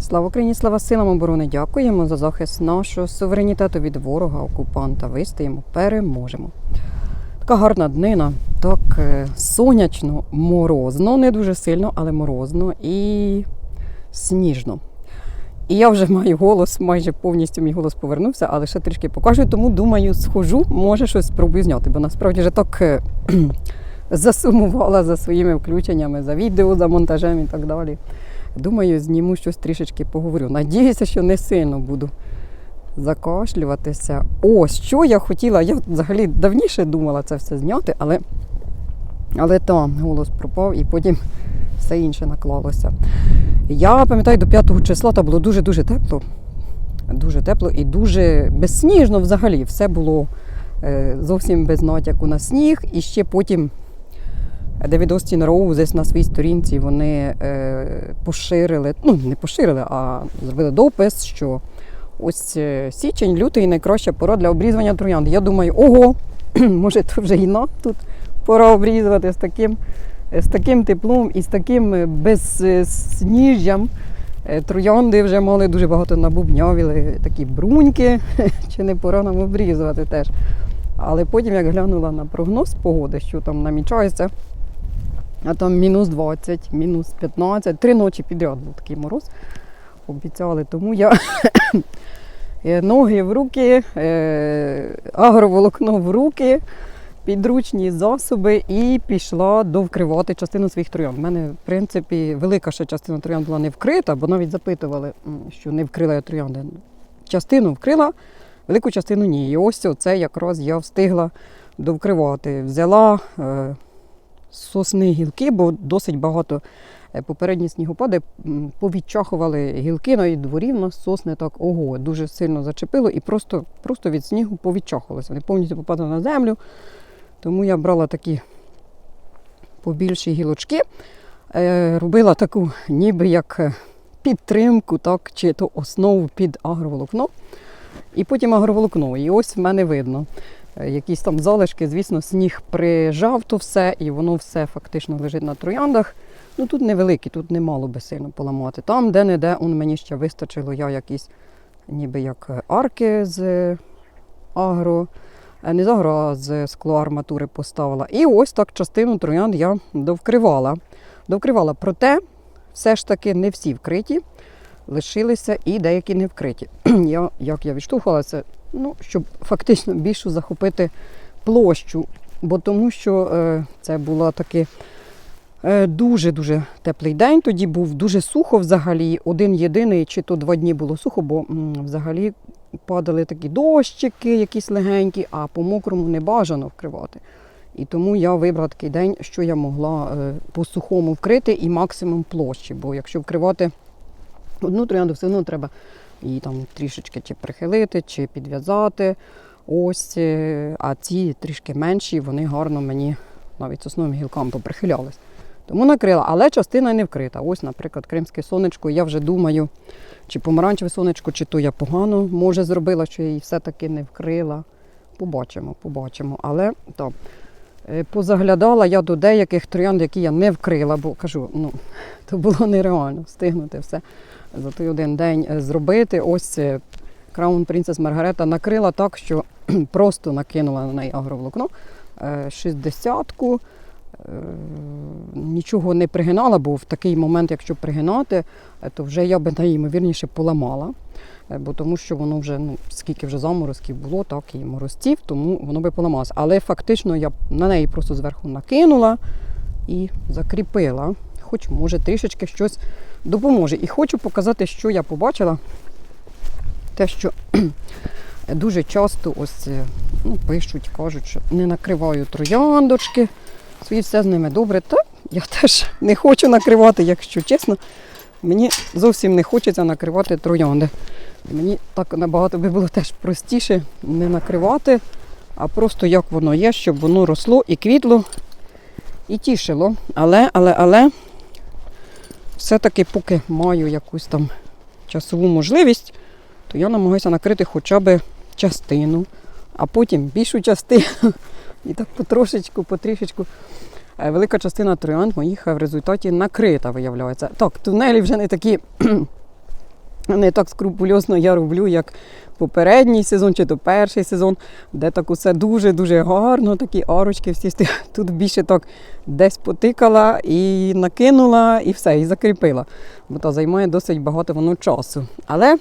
Слава Україні, слава силам оборони! Дякуємо за захист нашого суверенітету від ворога, окупанта. Вистоїмо, переможемо. Така гарна днина, так е, сонячно, морозно, не дуже сильно, але морозно і сніжно. І я вже маю голос, майже повністю мій голос повернувся, але ще трішки покажу, тому думаю, схожу, може щось спробую зняти, бо насправді вже так е, засумувала за своїми включеннями, за відео, за монтажем і так далі. Думаю, зніму щось трішечки поговорю. Надіюся, що не сильно буду закашлюватися. О, що я хотіла. Я взагалі давніше думала це все зняти, але, але там голос пропав і потім все інше наклалося. Я пам'ятаю, до 5 числа там було дуже-дуже тепло. Дуже тепло і дуже безсніжно взагалі. Все було е, зовсім без натяку на сніг. І ще потім Девід Остін Роузес на своїй сторінці вони е, поширили, ну не поширили, а зробили допис, що ось е, січень, лютий найкраща пора для обрізування троянд. Я думаю, ого, може, то вже і нам тут пора обрізувати з таким, з таким теплом і з таким е, безсніжжям. Троянди вже мали дуже багато набубнявіли, такі бруньки, чи не пора нам обрізувати теж. Але потім, як глянула на прогноз погоди, що там намічається, а там мінус 20, мінус 15, три ночі підряд був такий мороз. Обіцяли, тому я е, ноги в руки, е, агроволокно в руки, підручні засоби і пішла довкривати частину своїх троянд. У мене, в принципі, велика ще частина троянд була не вкрита, бо навіть запитували, що не вкрила я троянди. Частину вкрила, велику частину ні. І ось це якраз я встигла довкривати. Взяла. Сосни гілки, бо досить багато е, попередні снігопади повідчахували гілки на дворі. В нас сосни так ого, дуже сильно зачепило і просто, просто від снігу повідчахувалися. Вони повністю попадали на землю. Тому я брала такі побільші гілочки, е, робила таку ніби як е, підтримку, так, чи то основу під агроволокно. І потім агроволокно. І ось в мене видно. Е, Якісь там залишки, звісно, сніг прижав то все, і воно все фактично лежить на трояндах. Ну тут невеликі, тут немало би сильно поламати. Там, де-не-де, он мені ще вистачило, я якісь ніби як е, арки з е, агро, не з агро, а з склоарматури поставила. І ось так частину троянд я довкривала. Довкривала, проте все ж таки не всі вкриті, лишилися і деякі не вкриті. Я, як я відштовхувалася, ну, щоб фактично більшу захопити площу, бо тому що е, це була таки е, дуже-дуже теплий день. Тоді був дуже сухо взагалі. Один єдиний, чи то два дні було сухо, бо взагалі падали такі дощики, якісь легенькі, а по мокрому не бажано вкривати. І тому я вибрала такий день, що я могла е, по сухому вкрити і максимум площі. Бо якщо вкривати одну троянду, все одно треба її там трішечки чи прихилити, чи підв'язати. Ось, е, а ці трішки менші, вони гарно мені навіть сосновим гілкам поприхилялись. Тому накрила, але частина не вкрита. Ось, наприклад, кримське сонечко. Я вже думаю, чи помаранчеве сонечко, чи то я погано може зробила, що я її все-таки не вкрила. Побачимо, побачимо. Але е, позаглядала я до деяких троянд, які я не вкрила, бо кажу, ну, то було нереально встигнути все за той один день е, зробити. Ось е, Краун Принцес Маргарета накрила так, що просто накинула на неї агроволокно. Е, 60-ку. е, Нічого не пригинала, бо в такий момент, якщо пригинати, е, то вже я би найімовірніше поламала. Е, Бо тому що воно вже, ну, скільки вже заморозків було, так і морозців, тому воно би поламалося. Але фактично я на неї просто зверху накинула і закріпила. Хоч може трішечки щось допоможе. І хочу показати, що я побачила. Те, що дуже часто ось е, ну, пишуть, кажуть, що не накриваю трояндочки, свої все з ними добре. Та я теж не хочу накривати, якщо чесно. Мені зовсім не хочеться накривати троянди. Мені так набагато би було теж простіше не накривати, а просто як воно є, щоб воно росло і квітло, і тішило. Але, але, але все-таки поки маю якусь там часову можливість, то я намагаюся накрити хоча б частину, а потім більшу частину. І так потрошечку, потрішечку. Е, Велика частина троянд моїх е, в результаті накрита, виявляється. Так, тунелі вже не такі Не так скрупульозно я роблю, як попередній сезон чи то перший сезон, де так усе дуже-дуже гарно, такі арочки всі. Тут більше так десь потикала і накинула, і все, і закріпила. Бо то займає досить багато воно часу. Але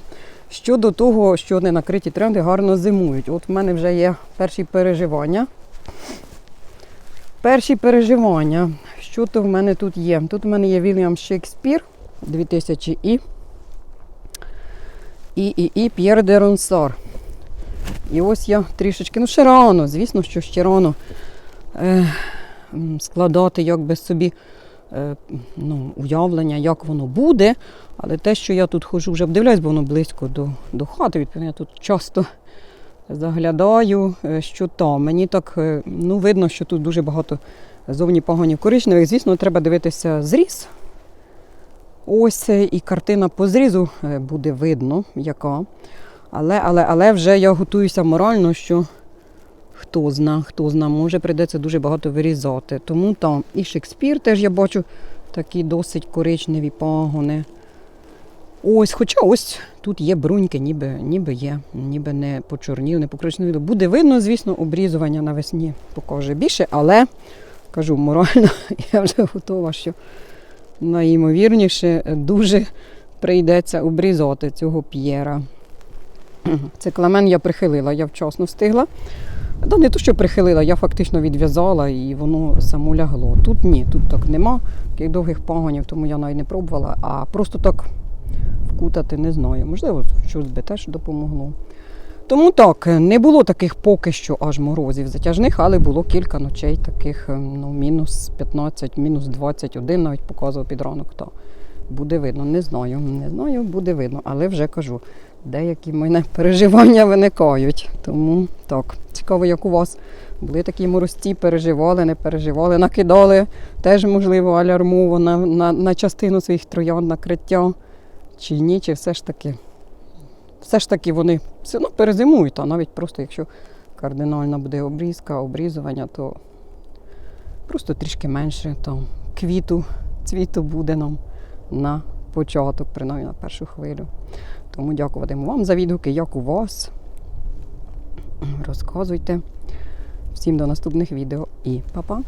щодо того, що не накриті тренди гарно зимують. От в мене вже є перші переживання. Перші переживання. Що то в мене тут є? Тут в мене є Вільям Шекспір 2000 і і, і, і П'єр де Ронсар. І ось я трішечки, ну ще рано, звісно, що ще рано е, складати якби собі е, ну, уявлення, як воно буде. Але те, що я тут ходжу, вже вдивляюсь, бо воно близько до, до хати, відповідно, я тут часто заглядаю, е, що там. Мені так е, ну, видно, що тут дуже багато зовні пагонів коричневих. Звісно, треба дивитися зріз. Ось е, і картина по зрізу е, буде видно, яка. Але, але, але вже я готуюся морально, що хто зна, хто зна, може прийдеться дуже багато вирізати. Тому там і Шекспір теж я бачу такі досить коричневі пагони. Ось, хоча ось тут є бруньки, ніби, ніби є, ніби не почорніли, не покоричневіли. Буде видно, звісно, обрізування навесні покаже більше, але кажу, морально я вже готова, що найімовірніше дуже прийдеться обрізати цього п'єра. Це кламен я прихилила, я вчасно встигла. Да не то, що прихилила, я фактично відв'язала і воно само лягло. Тут ні, тут так нема таких довгих пагонів, тому я навіть не пробувала, а просто так вкутати не знаю. Можливо, щось би теж допомогло. Тому так, не було таких поки що аж морозів затяжних, але було кілька ночей таких ну, мінус 15, мінус 21 навіть показував під ранок. То буде видно, не знаю, не знаю, буде видно, але вже кажу, деякі мене переживання виникають. Тому так, цікаво, як у вас. Були такі морозці, переживали, не переживали, накидали теж, можливо, алярмово на, на, на частину своїх троян накриття. Чи ні, чи все ж таки. Все ж таки вони все одно перезимують, а навіть просто якщо кардинальна буде обрізка, обрізування, то просто трішки менше там квіту, цвіту буде нам на початок, принаймні на першу хвилю. Тому дякуватиму вам за відгуки, як у вас. Розказуйте. Всім до наступних відео і па-па!